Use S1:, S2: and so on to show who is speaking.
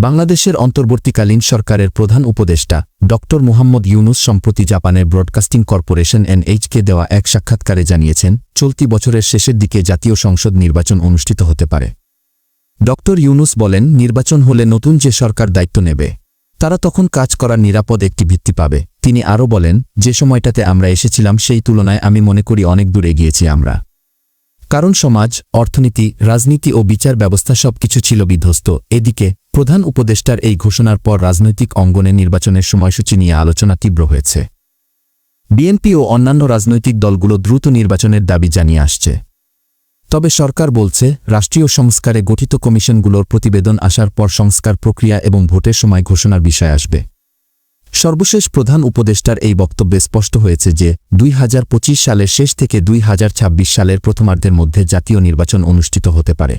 S1: বাংলাদেশের অন্তর্বর্তীকালীন সরকারের প্রধান উপদেষ্টা ড. মুহাম্মদ ইউনুস সম্প্রতি জাপানের ব্রডকাস্টিং কর্পোরেশন এনএইচকে দেওয়া এক সাক্ষাৎকারে জানিয়েছেন, চলতি বছরের শেষের দিকে জাতীয় সংসদ নির্বাচন অনুষ্ঠিত হতে পারে। ড. ইউনুস বলেন, নির্বাচন হলে নতুন যে সরকার দায়িত্ব নেবে, তারা তখন কাজ করার নিরাপদ একটি ভিত্তি পাবে। তিনি আরও বলেন, যে সময়টাতে আমরা এসেছিলাম সেই তুলনায় আমি মনে করি অনেক দূর এগিয়েছি আমরা। কারণ সমাজ, অর্থনীতি, রাজনীতি ও বিচার ব্যবস্থা সবকিছু ছিল বিধ্বস্ত। এদিকে প্রধান উপদেষ্টার এই ঘোষণার পর রাজনৈতিক অঙ্গনে নির্বাচনের সময়সূচি নিয়ে আলোচনা তীব্র হয়েছে। বিএনপি ও অন্যান্য রাজনৈতিক দলগুলো দ্রুত নির্বাচনের দাবি জানিয়ে আসছে। তবে সরকার বলছে, রাষ্ট্রীয় সংস্কারে গঠিত কমিশনগুলোর প্রতিবেদন আসার পর সংস্কার প্রক্রিয়া এবং ভোটের সময় ঘোষণার বিষয় আসবে। সর্বশেষ প্রধান উপদেষ্টার এই বক্তব্যে স্পষ্ট হয়েছে যে, দুই হাজার পঁচিশ সালের শেষ থেকে দুই হাজার ছাব্বিশ সালের প্রথমার্ধের মধ্যে জাতীয় নির্বাচন অনুষ্ঠিত হতে পারে।